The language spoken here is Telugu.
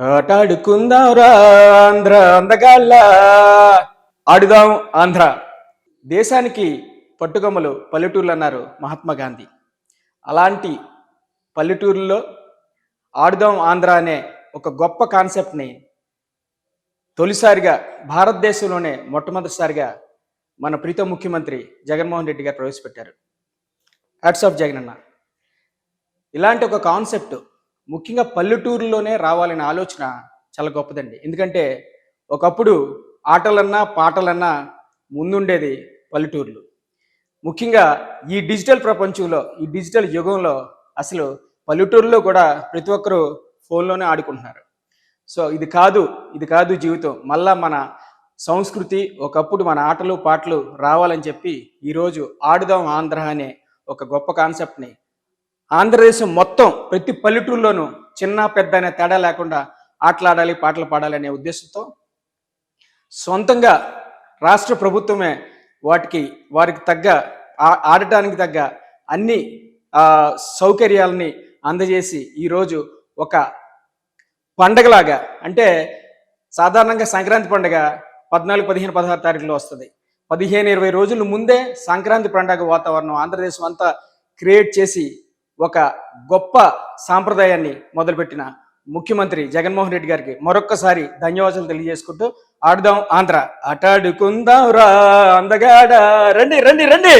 ఆటాడుకుందాంరా ఆంధ్ర అందగాళ్ళ. ఆడుదాం ఆంధ్ర. దేశానికి పట్టుకొమ్మలు పల్లెటూర్లు అన్నారు మహాత్మా గాంధీ. అలాంటి పల్లెటూరులో ఆడుదాం ఆంధ్ర అనే ఒక గొప్ప కాన్సెప్ట్ని తొలిసారిగా భారతదేశంలోనే మొట్టమొదటిసారిగా మన ప్రీత ముఖ్యమంత్రి జగన్మోహన్ రెడ్డి గారు ప్రవేశపెట్టారు. హ్యాట్స్ ఆఫ్ జగన్ అన్న ఇలాంటి ఒక కాన్సెప్ట్ ముఖ్యంగా పల్లెటూరులోనే రావాలనే ఆలోచన చాలా గొప్పదండి. ఎందుకంటే ఒకప్పుడు ఆటలన్నా పాటలన్నా ముందుండేది పల్లెటూర్లు. ముఖ్యంగా ఈ డిజిటల్ ప్రపంచంలో ఈ డిజిటల్ యుగంలో అసలు పల్లెటూరులో కూడా ప్రతి ఒక్కరూ ఫోన్లోనే ఆడుకుంటున్నారు. సో ఇది కాదు ఇది కాదు జీవితం. మళ్ళా మన సంస్కృతి ఒకప్పుడు మన ఆటలు పాటలు రావాలని చెప్పి ఈరోజు ఆడుదాం ఆంధ్ర అనే ఒక గొప్ప కాన్సెప్ట్ని ఆంధ్రదేశం మొత్తం ప్రతి పల్లెటూరులోనూ చిన్న పెద్ద అనే తేడా లేకుండా ఆటలాడాలి పాటలు పాడాలి అనే ఉద్దేశంతో సొంతంగా రాష్ట్ర ప్రభుత్వమే వాటికి వారికి తగ్గ ఆ- ఆడటానికి తగ్గ అన్ని సౌకర్యాలని అందజేసి ఈరోజు ఒక పండగలాగా అంటే సాధారణంగా సంక్రాంతి పండుగ పద్నాలుగు పదిహేను పదహారు తారీఖులో వస్తుంది. పదిహేను ఇరవై రోజుల ముందే సంక్రాంతి పండుగ వాతావరణం ఆంధ్రదేశం అంతా క్రియేట్ చేసి ఒక గొప్ప సాంప్రదాయాన్ని మొదలుపెట్టిన ముఖ్యమంత్రి జగన్మోహన్ రెడ్డి గారికి మరొక్కసారి ధన్యవాదాలు తెలియజేసుకుంటూ ఆడుదాం ఆంధ్ర. ఆటాడుకుందాం రా అందగాడ. రండి రండి రండి.